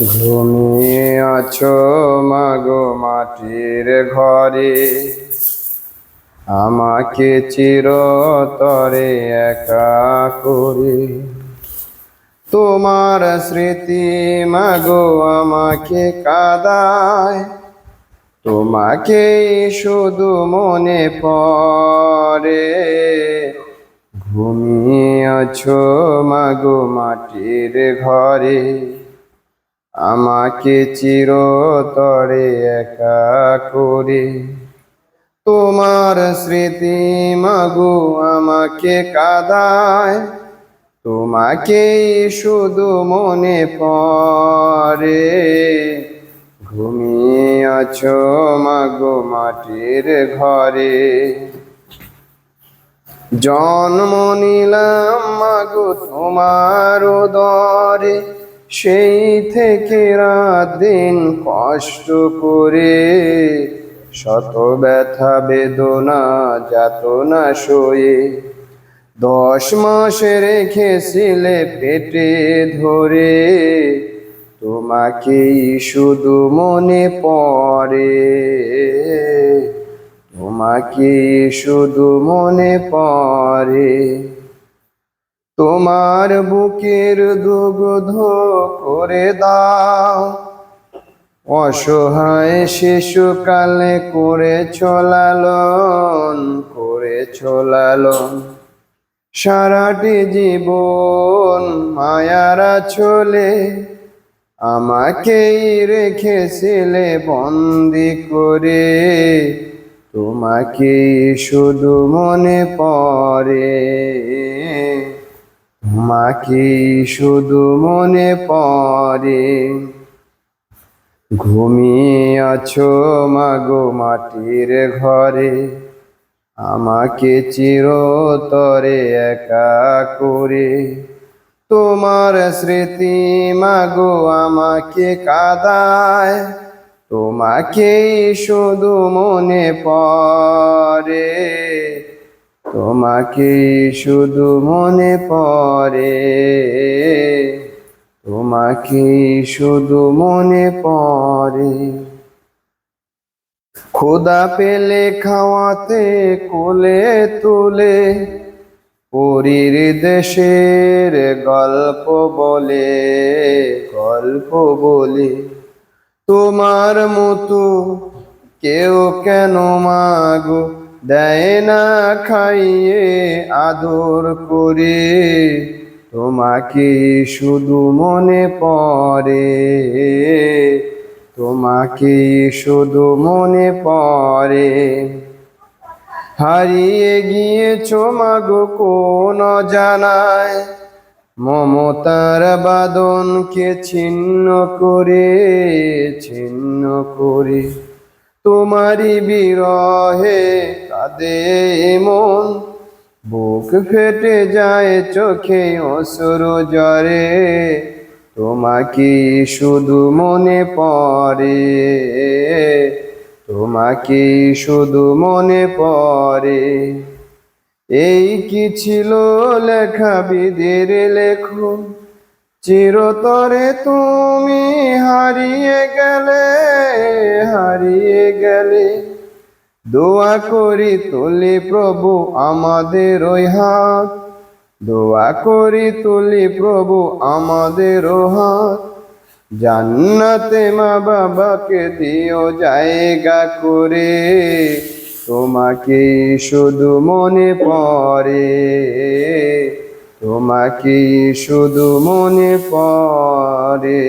ঘুমিয়ে আছো মাগো মাটির ঘরে, আমাকে চিরতরে একা করে। তোমার স্মৃতি মাগো আমাকে কাদায় তোমাকে শুধু মনে পড়ে। ঘুমিয়ে আছো মাগো মাটির ঘরে আমাকে চিরতরে একা করে। তোমার স্মৃতি মাগু আমাকে কাদায় তোমাকে শুধু মনে পড়ে। ঘুমিয়ে আছো মাগো মাটির ঘরে। জন্ম নিলাম মাগো তোমার দরে। সেই থেকে রাত দিন কষ্ট করে শত ব্যথা বেদনা যাতনা সয়ে দশ মাস রেখেছিলে পেটে ধরে, তোমাকেই শুধু মনে পড়ে। তোমাকে শুধু মনে পড়ে। তোমার বুকের দুগ্ধ করে দাও। অসহায় শিশুকালে করে চলালন করে চলালন। সারাটি জীবন মায়ারা চলে, আমাকেই রেখেছিলে বন্দি করে। তোমাকে শুধু মনে পড়ে। তোমাকে শুধু মনে পড়ে? ঘুমিয়ে আছো মাগো মাটির ঘরে। আমাকে চিরতরে একা করে। তোমার স্মৃতি মাগো আমাকে কাদায়। তোমাকে শুধু মনে পড়ে। তোমাকে শুধু মনে পড়ে। তোমাকে শুধু মনে পড়ে। খোদা পেলে খাওয়াতে, কোলে তুলে, পুরীর দেশের গল্প বলে গল্প বলে। তোমার মতো কেউ কেন মাগো? দেয় না খাইয়ে আদর করে, তোমাকে শুধু মনে পড়ে, তোমাকে শুধু মনে পড়ে। হারিয়ে গিয়েছো মাগো কোন জানায় মমতার বাদনকে ছিন্ন করে ছিন্ন করে, তোমারই বিরহে কাঁদে মন, বুক ফেটে যায় চোখে অসুর জরে তোমাকে শুধু মনে পড়ে, তোমাকে শুধু মনে পড়ে। এই কি ছিল লেখা বিদের লেখো? চিরতরে তুমি হারিয়ে গেলে হারিয়ে গেলে দোয়া করি তুলি প্রভু আমাদের ওই হাত। দোয়া করি তুলি প্রভু আমাদের হাত। জান্নাতে মা বাবাকে দিও জায়গা করে। তোমাকে শুধু মনে পড়ে। তোমাকে শুধু মনে পড়ে।